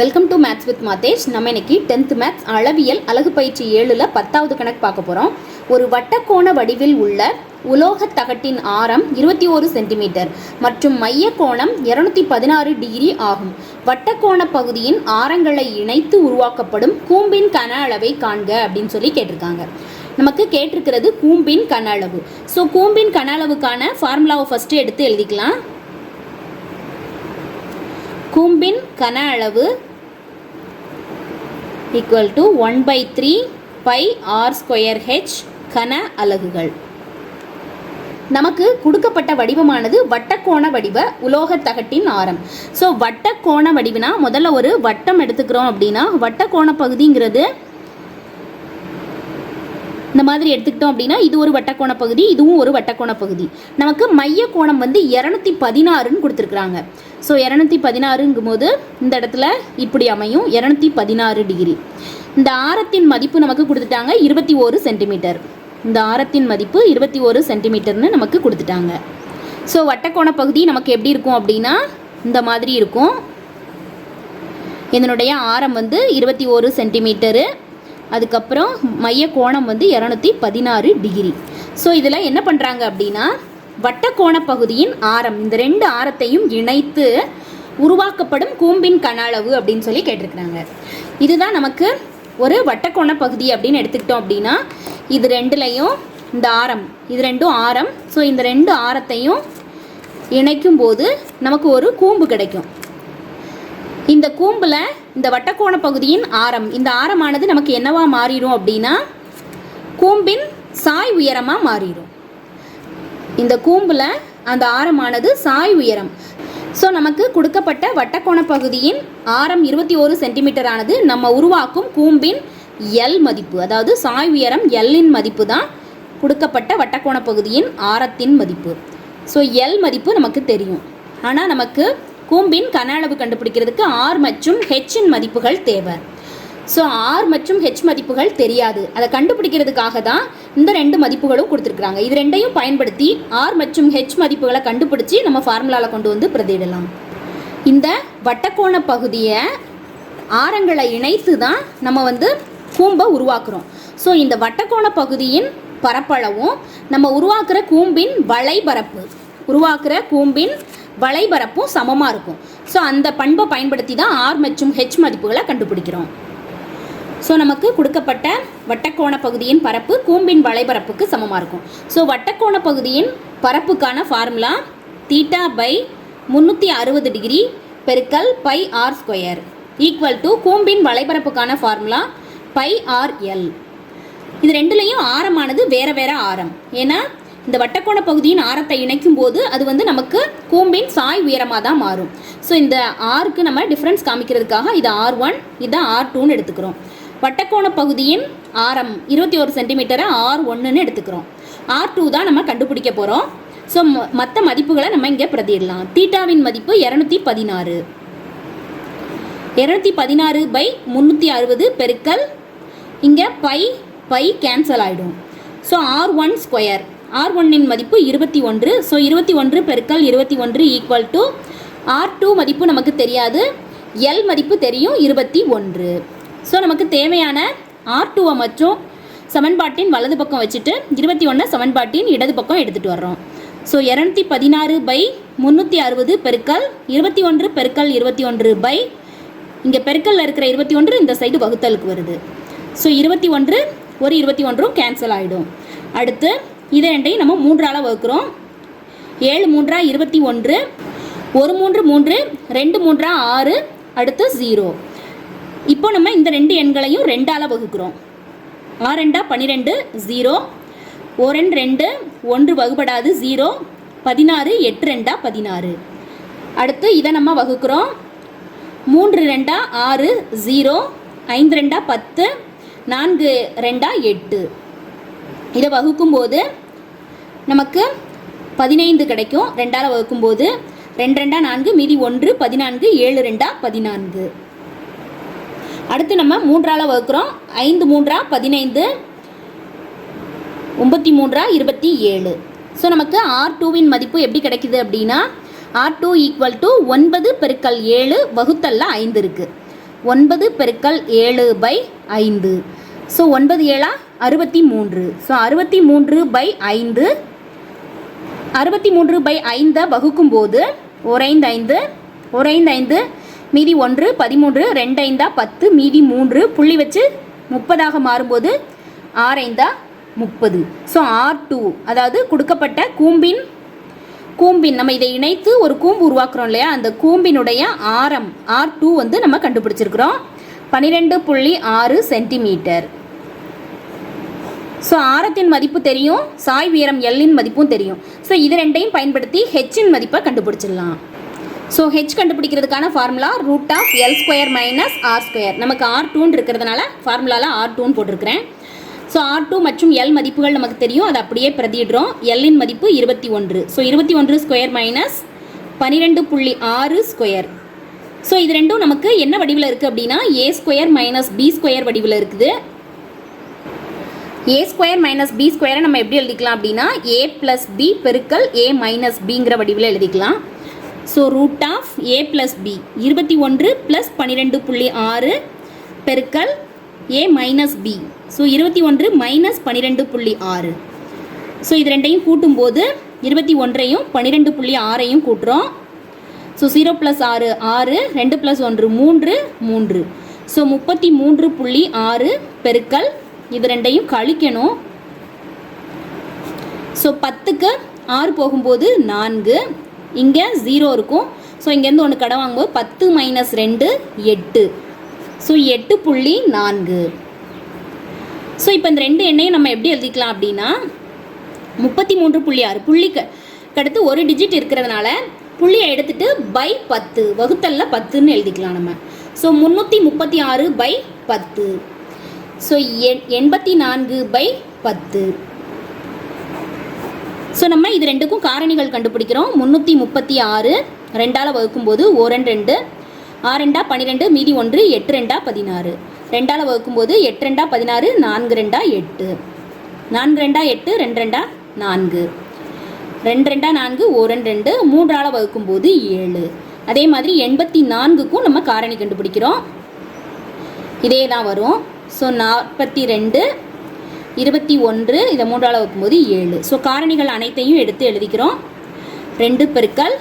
Welcome to maths with Mathesh நம்ம இன்னைக்கு tenth maths அளவியல் அழகு பயிற்சி ஏழில் பத்தாவது கணக்கு பார்க்க போகிறோம் ஒரு வட்டக்கோண வடிவில் உள்ள உலோகத் தகட்டின் ஆரம் இருபத்தி ஒரு சென்டிமீட்டர் மற்றும் மைய கோணம் இருநூத்தி பதினாறு டிகிரி ஆகும். வட்டக்கோண பகுதியின் ஆரங்களை இணைத்து உருவாக்கப்படும் கூம்பின் கன அளவை காண்க அப்படின்னு சொல்லி கேட்டிருக்காங்க. நமக்கு கேட்டிருக்கிறது கூம்பின் கன அளவு. ஸோ கூம்பின் கன அளவுக்கான ஃபார்முலாவை ஃபஸ்ட்டு எடுத்து எழுதிக்கலாம். கூம்பின் கன அளவு equal to one by three pi r square h கன அலகுகள். நமக்கு கொடுக்கப்பட்ட வடிவமானது வட்டக்கோண வடிவ உலோகத் தகட்டின் ஆரம். ஸோ வட்டக்கோண வடிவுனா முதல்ல ஒரு வட்டம் எடுத்துக்கிறோம் அப்படின்னா வட்டக்கோண பகுதிங்கிறது இந்த மாதிரி எடுத்துக்கிட்டோம் அப்படின்னா இது ஒரு வட்டக்கோண பகுதி இதுவும் ஒரு வட்டக்கோண பகுதி. நமக்கு மைய கோணம் வந்து இரநூத்தி பதினாறுன்னு கொடுத்துருக்குறாங்க. ஸோ இரநூத்தி பதினாறுங்கும் போது இந்த இடத்துல இப்படி அமையும். இரநூத்தி பதினாறு டிகிரி இந்த ஆரத்தின் மதிப்பு நமக்கு கொடுத்துட்டாங்க இருபத்தி ஒரு சென்டிமீட்டர் இந்த ஆரத்தின் மதிப்பு இருபத்தி ஒரு சென்டிமீட்டர்னு நமக்கு கொடுத்துட்டாங்க. ஸோ வட்டக்கோண பகுதி நமக்கு எப்படி இருக்கும் அப்படின்னா இந்த மாதிரி இருக்கும். இதனுடைய ஆரம் வந்து இருபத்தி ஒரு சென்டிமீட்டரு அதுக்கப்புறம் மைய கோணம் வந்து இரநூத்தி பதினாறு டிகிரி ஸோ இதில் என்ன பண்ணுறாங்க அப்படின்னா வட்டக்கோண பகுதியின் ஆரம். இந்த ரெண்டு ஆரத்தையும் இணைத்து உருவாக்கப்படும் கூம்பின் கன அளவு அப்படின்னு சொல்லி கேட்டிருக்கிறாங்க. இதுதான் நமக்கு ஒரு வட்டக்கோண பகுதி அப்படின்னு எடுத்துக்கிட்டோம் அப்படின்னா இது ரெண்டுலையும் இந்த ஆரம் இது ரெண்டும் ஆரம். ஸோ இந்த ரெண்டு ஆரத்தையும் இணைக்கும் போது நமக்கு ஒரு கூம்பு கிடைக்கும். இந்த கூம்பில் இந்த வட்டக்கோண பகுதியின் ஆரம் இந்த ஆரமானது நமக்கு என்னவா மாறிடும் அப்படின்னா கூம்பின் சாய் உயரமாக மாறிடும். இந்த கூம்பில் அந்த ஆரமானது சாய் உயரம். ஸோ நமக்கு கொடுக்கப்பட்ட வட்டக்கோண பகுதியின் ஆரம் இருபத்தி ஒரு சென்டிமீட்டர் ஆனது நம்ம உருவாக்கும் கூம்பின் எல் மதிப்பு. அதாவது சாய் உயரம் எல்லின் மதிப்பு தான் கொடுக்கப்பட்ட வட்டக்கோண பகுதியின் ஆரத்தின் மதிப்பு. ஸோ எல் மதிப்பு நமக்கு தெரியும். ஆனால் நமக்கு கூம்பின் கன அளவு கண்டுபிடிக்கிறதுக்கு ஆர் மற்றும் ஹெச்சின் மதிப்புகள் தேவை. ஸோ ஆர் மற்றும் ஹெச் மதிப்புகள் தெரியாது. அதை கண்டுபிடிக்கிறதுக்காக தான் இந்த ரெண்டு மதிப்புகளும் கொடுத்துருக்குறாங்க. இது ரெண்டையும் பயன்படுத்தி ஆர் மற்றும் ஹெச் மதிப்புகளை கண்டுபிடிச்சி நம்ம ஃபார்முலாவில் கொண்டு வந்து பிரதியிடலாம். இந்த வட்டக்கோண பகுதியை ஆரங்களை இணைத்து தான் நம்ம வந்து கூம்பை உருவாக்குறோம். ஸோ இந்த வட்டக்கோண பகுதியின் பரப்பளவும் நம்ம உருவாக்குற கூம்பின் வளைபரப்பு உருவாக்குற கூம்பின் வளைபரப்பும் சமமாக இருக்கும். ஸோ அந்த பண்பை பயன்படுத்தி தான் ஆர் மற்றும் ஹெச் மதிப்புகளை கண்டுபிடிக்கிறோம். ஸோ நமக்கு கொடுக்கப்பட்ட வட்டக்கோண பகுதியின் பரப்பு கூம்பின் வளைபரப்புக்கு சமமாக இருக்கும். ஸோ வட்டக்கோண பகுதியின் பரப்புக்கான ஃபார்முலா தீட்டா பை முந்நூற்றி அறுபது டிகிரி பெருக்கல் pi r square equal to கூம்பின் வளைபரப்புக்கான ஃபார்முலா பை ஆர் எல் இது ரெண்டுலேயும் ஆரமானது வேற வேற ஆரம். ஏன்னா இந்த வட்டக்கோண பகுதியின் ஆரத்தை இணைக்கும் போது அது வந்து நமக்கு கூம்பின் சாய் உயரமாக தான் மாறும். ஸோ இந்த ஆருக்கு நம்ம டிஃப்ரென்ஸ் காமிக்கிறதுக்காக இது ஆர் ஒன் இதை ஆர் டூன்னு எடுத்துக்கிறோம். வட்டக்கோண பகுதியின் ஆரம் இருபத்தி ஒரு சென்டிமீட்டரை ஆர் ஒன்றுன்னு எடுத்துக்கிறோம். ஆர் டூ தான் நம்ம கண்டுபிடிக்க போகிறோம் ஸோ மற்ற மதிப்புகளை நம்ம இங்கே பிரதிடலாம் தீட்டாவின் மதிப்பு இரநூத்தி பதினாறு. இரநூத்தி பதினாறு பை முந்நூற்றி அறுபது பெருக்கல் இங்கே பை பை கேன்சல் ஆகிடும் so r one square. R ஒன்னின் மதிப்பு இருபத்தி ஒன்று. ஸோ இருபத்தி ஒன்று பெருக்கல் இருபத்தி ஒன்று ஈக்குவல் டு ஆர் டூ மதிப்பு நமக்கு தெரியாது. எல் மதிப்பு தெரியும் இருபத்தி ஒன்று. ஸோ நமக்கு தேவையான ஆர் டூவை மற்றும் சமன்பாட்டின் வலது பக்கம் வச்சுட்டு இருபத்தி ஒன்று சமன்பாட்டின் இடது பக்கம் எடுத்துகிட்டு வர்றோம். ஸோ இரநூத்தி பதினாறு பை முந்நூற்றி அறுபது பெருக்கல் இருபத்தி ஒன்று பெருக்கல் இருபத்தி ஒன்று பை இங்கே பெருக்கல்ல இருக்கிற இருபத்தி ஒன்று இந்த சைடு வகுத்தலுக்கு வருது. ஸோ இருபத்தி ஒன்று ஒரு இருபத்தி ஒன்றும் கேன்சல் ஆகிடும் அடுத்து இதை ரெண்டையும் நம்ம மூன்றால் வகுக்கிறோம். ஏழு மூன்றா இருபத்தி ஒன்று ஒரு மூன்று மூன்று ரெண்டு மூன்றா ஆறு அடுத்து ஜீரோ இப்போ நம்ம இந்த ரெண்டு எண்களையும் ரெண்டால் வகுக்கிறோம். ஆறு ரெண்டா பன்னிரெண்டு ஜீரோ ஓரெண்டு ரெண்டு ஒன்று வகுபடாது ஜீரோ பதினாறு எட்டு ரெண்டா பதினாறு. அடுத்து இதை நம்ம வகுக்கிறோம். மூன்று ரெண்டா ஆறு ஜீரோ ஐந்து ரெண்டா பத்து. நான்கு ரெண்டா எட்டு. இதை வகுக்கும்போது நமக்கு பதினைந்து கிடைக்கும். ரெண்டால் வகுக்கும்போது ரெண்டு ரெண்டா நான்கு மீதி ஒன்று பதினான்கு ஏழு ரெண்டா பதினான்கு. அடுத்து நம்ம மூன்றால் வகுக்கிறோம். ஐந்து மூன்றா பதினைந்து. ஒம்பத்தி மூன்றா இருபத்தி ஏழு. ஸோ நமக்கு ஆர் டூவின் மதிப்பு எப்படி கிடைக்குது அப்படின்னா ஆர் டூ ஈக்குவல் டு ஒன்பது பெருக்கல் ஏழு வகுத்தல்ல ஐந்து இருக்குது ஒன்பது பெருக்கல் ஏழு பை ஐந்து. ஸோ ஒன்பது ஏழா அறுபத்தி மூன்று. ஸோ அறுபத்தி மூன்று பை ஐந்து. அறுபத்தி மூன்று பை ஐந்தை வகுக்கும் போது ஒரைந்து ஐந்து ஒரைந்து ஐந்து மீதி ஒன்று பதிமூன்று ரெண்டு ஐந்தா பத்து மீதி மூன்று புள்ளி வச்சு முப்பதாக மாறும்போது ஆறைந்தா முப்பது. ஸோ ஆர் டூ அதாவது கொடுக்கப்பட்ட கூம்பின் கூம்பின் நம்ம இதை இணைத்து ஒரு கூம்பு உருவாக்குறோம் இல்லையா? அந்த கூம்பினுடைய ஆரம் ஆர் டூ வந்து நம்ம கண்டுபிடிச்சிருக்கிறோம். பன்னிரெண்டு புள்ளி ஆறு சென்டிமீட்டர். ஸோ ஆரத்தின் மதிப்பு தெரியும் சாய் உயரம் எல்லின் மதிப்பும் தெரியும். ஸோ இது ரெண்டையும் பயன்படுத்தி ஹெச்சின் மதிப்பை கண்டுபிடிச்சிடலாம். So H கண்டுபிடிக்கிறதுக்கான formula root of l square minus r square நமக்கு ஆர் டூன்னு இருக்கிறதுனால ஃபார்முலாவில் ஆர் டூன்னு போட்டிருக்கிறேன். ஸோ ஆர் டூ மற்றும் எல் மதிப்புகள் நமக்கு தெரியும். அதை அப்படியே பிரதிடுறோம் எல்லின் மதிப்பு இருபத்தி ஒன்று. ஸோ இருபத்தி ஒன்று ஸ்கொயர் மைனஸ் பன்னிரெண்டு புள்ளி ஆறு ஸ்கொயர் ஸோ இது ரெண்டும் நமக்கு என்ன வடிவில் இருக்குது அப்படின்னா a square minus b square வடிவில் இருக்குது. ஏ ஸ்கொயர் மைனஸ் பி ஸ்கொயரை நம்ம எப்படி எழுதிக்கலாம் அப்படின்னா ஏ ப்ளஸ் பி பெருக்கல் ஏ மைனஸ் பிங்கிற வடிவில் எழுதிக்கலாம். So root of a plus b இருபத்தி ஒன்று ப்ளஸ் பன்னிரெண்டு புள்ளி ஆறு பெருக்கல் ஏ மைனஸ் பி ஸோ இருபத்தி ஒன்று மைனஸ் பன்னிரெண்டு புள்ளி ஆறு. ஸோ இது ரெண்டையும் கூட்டும்போது இருபத்தி ஒன்றையும் பன்னிரெண்டு புள்ளி ஆறையும் கூட்டுறோம். ஸோ ஜீரோ ப்ளஸ் ஆறு ஆறு ரெண்டு ப்ளஸ் ஒன்று மூன்று மூன்று. ஸோ முப்பத்தி மூன்று புள்ளி ஆறு பெருக்கல். இது ரெண்டையும் கழிக்கணும். ஸோ பத்துக்கு ஆறு போகும்போது நான்கு. இங்கே ஜீரோ இருக்கும். ஸோ இங்கேருந்து ஒன்று கடை வாங்கும்போது பத்து மைனஸ் ரெண்டு எட்டு. ஸோ எட்டு புள்ளி நான்கு. ஸோ இப்போ இந்த ரெண்டு எண்ணையும் நம்ம எப்படி எழுதிக்கலாம் அப்படின்னா முப்பத்தி மூன்று புள்ளி ஆறு புள்ளிக்கு அடுத்து ஒரு டிஜிட் இருக்கிறதுனால புள்ளியை எடுத்துட்டு பை பத்து வகுத்தல்ல பத்துன்னு எழுதிக்கலாம் நம்ம. ஸோ முந்நூற்றி முப்பத்தி ஆறு பை பத்து. ஸோ எண்பத்தி நான்கு பை பத்து. ஸோ நம்ம இது ரெண்டுக்கும் காரணிகள் கண்டுபிடிக்கிறோம். முந்நூற்றி முப்பத்தி ஆறு ரெண்டால் வகுக்கும்போது ஓரன் ரெண்டு ஆரெண்டா பன்னிரெண்டு மீதி ஒன்று எட்டு ரெண்டா பதினாறு. ரெண்டால் வகுக்கும்போது எட்டு ரெண்டா பதினாறு நான்கு ரெண்டா எட்டு. நான்கு ரெண்டா எட்டு ரெண்டு ரெண்டா நான்கு. ரெண்டு ரெண்டா நான்கு ஓரன் ரெண்டு மூன்றால் வகுக்கும்போது ஏழு. அதே மாதிரி எண்பத்தி நான்குக்கும் நம்ம காரணி கண்டுபிடிக்கிறோம். இதே தான் வரும். ஸோ நாற்பத்தி ரெண்டு இருபத்தி ஒன்று இதை மூன்றால் வகுக்கும்போது ஏழு. ஸோ காரணிகள் அனைத்தையும் எடுத்து எழுதிக்கிறோம். ரெண்டு பெருக்கல்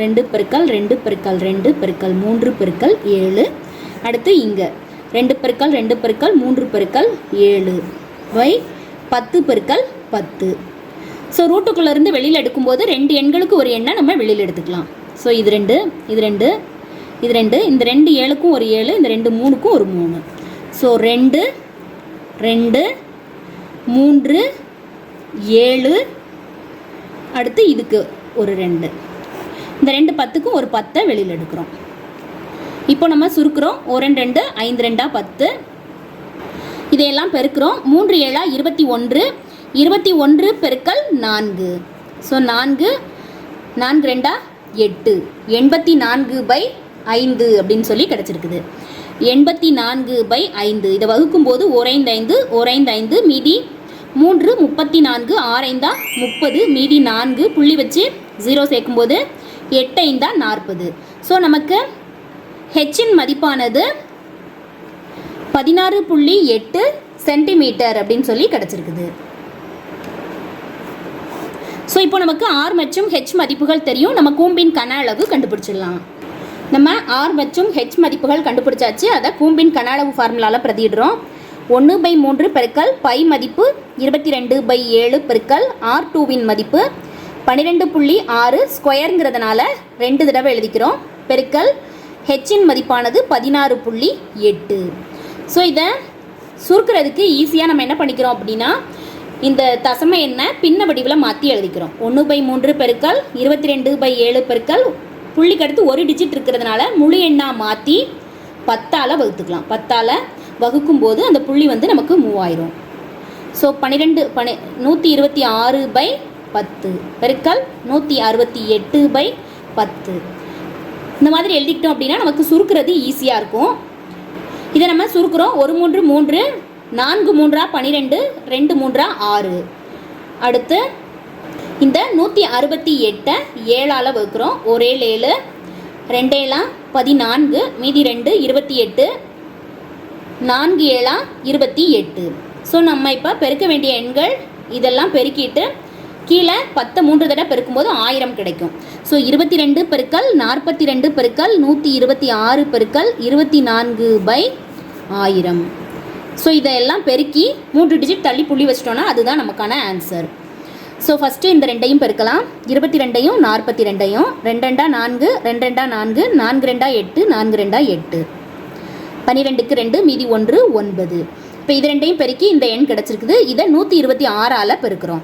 ரெண்டு பெருக்கல் ரெண்டு பெருக்கல் ரெண்டு பெருக்கல் மூன்று பெருக்கல் ஏழு. அடுத்து இங்கே. ரெண்டு பெருக்கல் ரெண்டு பெருக்கல் மூன்று பெருக்கல் ஏழு. வை பத்து பெருக்கல் பத்து. ஸோ ரூட்டுக்குள்ளேருந்து வெளியில் எடுக்கும்போது ரெண்டு எண்களுக்கு ஒரு எண்ணை நம்ம வெளியில் எடுத்துக்கலாம். ஸோ இது ரெண்டு இது ரெண்டு இது ரெண்டு. இந்த ரெண்டு ஏழுக்கும் ஒரு ஏழு இந்த ரெண்டு மூணுக்கும் ஒரு மூணு. ஸோ ரெண்டு ரெண்டு மூன்று ஏழு அடுத்து இதுக்கு ஒரு ரெண்டு. இந்த ரெண்டு பத்துக்கும் ஒரு பத்தை வெளியில் எடுக்கிறோம். இப்போ நம்ம சுருக்கிறோம். ஒரு ரெண்டு ரெண்டு ஐந்து ரெண்டா பத்து. இதையெல்லாம் பெருக்கிறோம். மூன்று ஏழா இருபத்தி ஒன்று. இருபத்தி ஒன்று பெருக்கல் நான்கு. ஸோ நான்கு நான்கு ரெண்டா எட்டு. எண்பத்தி நான்கு பை ஐந்து அப்படின்னு சொல்லி கிடச்சிருக்குது. எண்பத்தி நான்கு பை ஐந்து. இதை வகுக்கும்போது ஓரைந்து ஐந்து ஓரைந்து ஐந்து மீதி மூன்று முப்பத்தி நான்கு ஆறைந்தா முப்பது மீதி நான்கு புள்ளி வச்சு ஜீரோ சேர்க்கும்போது எட்டு ஐந்தா நாற்பது. ஸோ நமக்கு ஹெச்சின் மதிப்பானது பதினாறு புள்ளி எட்டு சென்டிமீட்டர் அப்படின்னு சொல்லி கிடச்சிருக்குது. ஸோ இப்போ நமக்கு ஆர் மற்றும் ஹெச் மதிப்புகள் தெரியும். நம்ம கூம்பின் கன அளவு கண்டுபிடிச்சிடலாம். நம்ம ஆர் மற்றும் ஹெச் மதிப்புகள் கண்டுபிடிச்சாச்சு. அதை கூம்பின் கன அளவு ஃபார்முலாவில் பிரதிடுறோம் ஒன்று பை மூன்று பெருக்கல் பை மதிப்பு இருபத்தி ரெண்டு பை ஏழு பெருக்கல் ஆர் டூவின் மதிப்பு பன்னிரெண்டு புள்ளி ஆறு ஸ்கொயருங்கிறதுனால ரெண்டு தடவை எழுதிக்கிறோம். பெருக்கல் ஹெச்சின் மதிப்பானது பதினாறு புள்ளி எட்டு. ஸோ இதை சுருக்கிறதுக்கு ஈஸியாக நம்ம என்ன பண்ணிக்கிறோம் அப்படின்னா இந்த தசம எண்ணை பின்ன வடிவில் மாற்றி எழுதிக்கிறோம். ஒன்று பை மூன்று பெருக்கல் இருபத்தி ரெண்டு பை ஏழு பெருக்கல் புள்ளிக்கு அடுத்து ஒரு டிஜிட் இருக்கிறதுனால முழு எண்ணாக மாற்றி பத்தால் வகுத்துக்கலாம். பத்தால் வகுக்கும் போது அந்த புள்ளி வந்து நமக்கு மூவாயிரம் ஸோ பன்னிரெண்டு பனி நூற்றி இருபத்தி ஆறு பை பத்து. பெருக்கல் நூற்றி அறுபத்தி எட்டு பை பத்து. இந்த மாதிரி எழுதிக்கிட்டோம் அப்படின்னா நமக்கு சுருக்கிறது ஈஸியாக இருக்கும். இதை நம்ம சுருக்குறோம். ஒரு மூன்று மூன்று நான்கு மூன்றா பன்னிரெண்டு ரெண்டு மூன்றா ஆறு. அடுத்து இந்த நூற்றி அறுபத்தி எட்டை ஏழால் வகுக்கிறோம். ஒரே ஏழு ரெண்டேலாம் பதினான்கு மீதி ரெண்டு இருபத்தி எட்டு நான்கு ஏழா இருபத்தி எட்டு. ஸோ நம்ம இப்போ பெருக்க வேண்டிய எண்கள் இதெல்லாம் பெருக்கிட்டு கீழே பத்து மூன்று தடவை பெருக்கும்போது ஆயிரம் கிடைக்கும். ஸோ இருபத்தி ரெண்டு பெருக்கல் நாற்பத்தி ரெண்டு பெருக்கல் நூற்றி இருபத்தி ஆறு பெருக்கல் இருபத்தி நான்கு பை ஆயிரம். ஸோ இதெல்லாம் பெருக்கி மூன்று டிஜிட் தள்ளி புள்ளி வச்சிட்டோன்னா அதுதான் நமக்கான ஆன்சர் ஸோ ஃபஸ்ட்டு இந்த ரெண்டையும் பெருக்கலாம். இருபத்தி ரெண்டையும் நாற்பத்தி ரெண்டையும். ரெண்டு ரெண்டா நான்கு ரெண்டு ரெண்டா நான்கு நான்கு ரெண்டா எட்டு நான்கு ரெண்டா எட்டு. பன்னிரெண்டுக்கு ரெண்டு மீதி ஒன்று ஒன்பது. இப்போ இது ரெண்டையும் பெருக்கி இந்த எண் கிடச்சிருக்குது. இதை நூற்றி இருபத்தி ஆறால் பெருக்கிறோம்.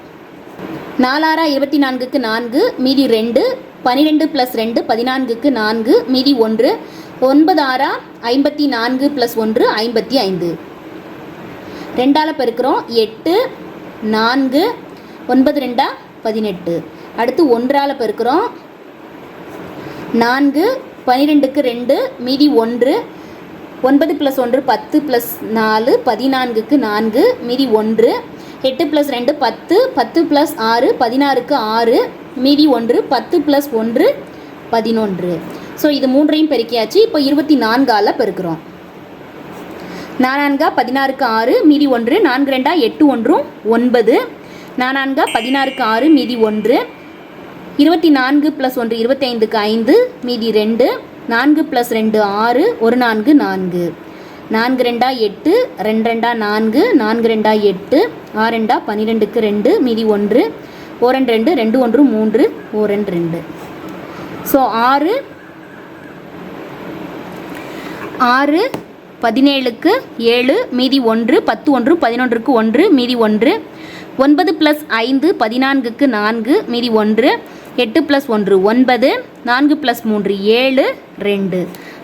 நாலாறா இருபத்தி நான்குக்கு நான்கு மீதி ரெண்டு பன்னிரெண்டு ப்ளஸ் ரெண்டு பதினான்குக்கு நான்கு மீதி ஒன்று ஒன்பது ஆறா ஐம்பத்தி நான்கு ப்ளஸ் ஒன்று ஐம்பத்தி ஐந்து. ரெண்டால் பெருக்கிறோம். எட்டு நான்கு ஒன்பது ரெண்டா பதினெட்டு. அடுத்து ஒன்றால் பெருக்கிறோம். நான்கு பன்னிரெண்டுக்கு ரெண்டு மீதி ஒன்று ஒன்பது ப்ளஸ் ஒன்று பத்து ப்ளஸ் நாலு பதினான்குக்கு நான்கு மீதி ஒன்று. எட்டு ப்ளஸ் ரெண்டு பத்து. பத்து ப்ளஸ் ஆறு பதினாறுக்கு ஆறு மீதி ஒன்று பத்து ப்ளஸ் ஒன்று பதினொன்று. ஸோ இது மூன்றையும் பெருக்கியாச்சு. இப்போ இருபத்தி நான்கால் பெருக்கிறோம். நானான்கா பதினாறுக்கு ஆறு மீதி ஒன்று. நான்கு ரெண்டா எட்டு ஒன்றும் ஒன்பது. நானான்கா பதினாறுக்கு ஆறு மீதி ஒன்று. இருபத்தி நான்கு ப்ளஸ் ஒன்று இருபத்தைந்துக்கு ஐந்து மீதி ரெண்டு. நான்கு ப்ளஸ் ரெண்டு ஆறு ஒரு நான்கு நான்கு. நான்கு ரெண்டா எட்டு ரெண்டு ரெண்டா நான்கு நான்கு ரெண்டா எட்டு ஆறு ரெண்டா பன்னிரெண்டுக்கு ரெண்டு மீதி ஒன்று ஓரெண்டு ரெண்டு ரெண்டு ஒன்று மூன்று ஓரெண்டு ரெண்டு ஸோ ஆறு ஆறு பதினேழுக்கு ஏழு மீதி ஒன்று பத்து ஒன்று பதினொன்றுக்கு ஒன்று மீதி ஒன்று ஒன்பது ப்ளஸ் ஐந்து பதினான்குக்கு நான்கு மீதி ஒன்று. எட்டு ப்ளஸ் ஒன்று ஒன்பது. நான்கு ப்ளஸ் மூன்று ஏழு ரெண்டு.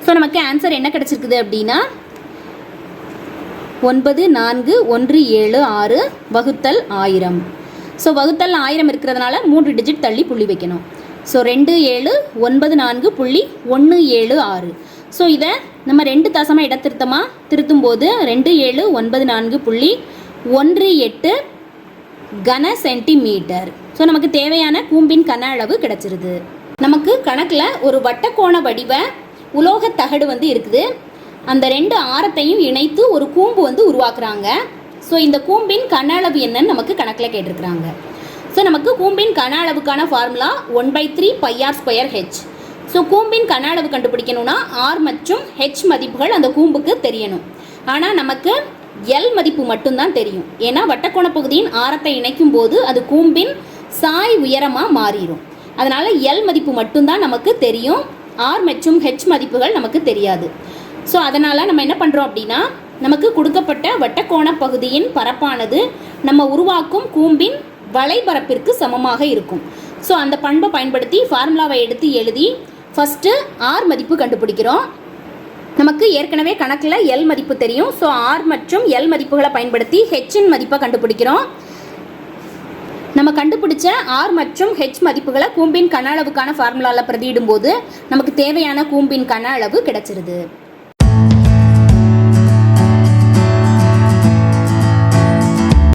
ஸோ நமக்கு ஆன்சர் என்ன கிடச்சிருக்குது அப்படின்னா ஒன்பது நான்கு ஒன்று ஏழு ஆறு வகுத்தல் ஆயிரம். ஸோ வகுத்தல் ஆயிரம் இருக்கிறதுனால மூன்று டிஜிட் தள்ளி புள்ளி வைக்கணும். ஸோ ரெண்டு ஏழு ஒன்பது நான்கு புள்ளி ஒன்று ஏழு ஆறு. ஸோ இதை நம்ம ரெண்டு தசம இடத்திருத்தமாக திருத்தும் போது ரெண்டு ஏழு ஒன்பது நான்கு புள்ளி ஒன்று எட்டு கன சென்டிமீட்டர். ஸோ நமக்கு தேவையான கூம்பின் கன அளவு கிடச்சிருது. நமக்கு கணக்கில் ஒரு வட்டக்கோண வடிவ உலோக தகடு வந்து இருக்குது. அந்த ரெண்டு ஆரத்தையும் இணைத்து ஒரு கூம்பு வந்து உருவாக்குறாங்க. ஸோ இந்த கூம்பின் கன அளவு என்னன்னு நமக்கு கணக்கில் கேட்டிருக்கிறாங்க. ஸோ நமக்கு கூம்பின் கன அளவுக்கான formula one by three pi r square h so கூம்பின் கன அளவு கண்டுபிடிக்கணும்னா ஆர் மற்றும் ஹெச் மதிப்புகள் அந்த கூம்புக்கு தெரியணும். ஆனால் நமக்கு எல் மதிப்பு மட்டும்தான் தெரியும். ஏன்னா வட்டக்கோண பகுதியின் ஆரத்தை இணைக்கும் போது அது கூம்பின் சாய் உயரமாக மாறிடும் அதனால் எல் மதிப்பு மட்டும்தான் நமக்கு தெரியும். ஆர் மற்றும் ஹெச் மதிப்புகள் நமக்கு தெரியாது. ஸோ அதனால் நம்ம என்ன பண்ணுறோம் அப்படின்னா நமக்கு கொடுக்கப்பட்ட வட்டக்கோண பகுதியின் பரப்பானது நம்ம உருவாக்கும் கூம்பின் வலைபரப்பிற்கு சமமாக இருக்கும். ஸோ அந்த பண்பை பயன்படுத்தி ஃபார்முலாவை எடுத்து எழுதி ஃபஸ்ட்டு ஆர் மதிப்பு கண்டுபிடிக்கிறோம். நமக்கு ஏற்கனவே கணக்கில் எல் மதிப்பு தெரியும். ஸோ ஆர் மற்றும் எல் மதிப்புகளை பயன்படுத்தி ஹெச்சின் மதிப்பை கண்டுபிடிக்கிறோம். நம்ம கண்டுபிடிச்ச ஆர் மற்றும் ஹெச் மதிப்புகளை கூம்பின் கன அளவுக்கான ஃபார்முலாவில் பிரதியிடும்போது நமக்கு தேவையான கூம்பின் கன அளவு கிடைச்சிருது.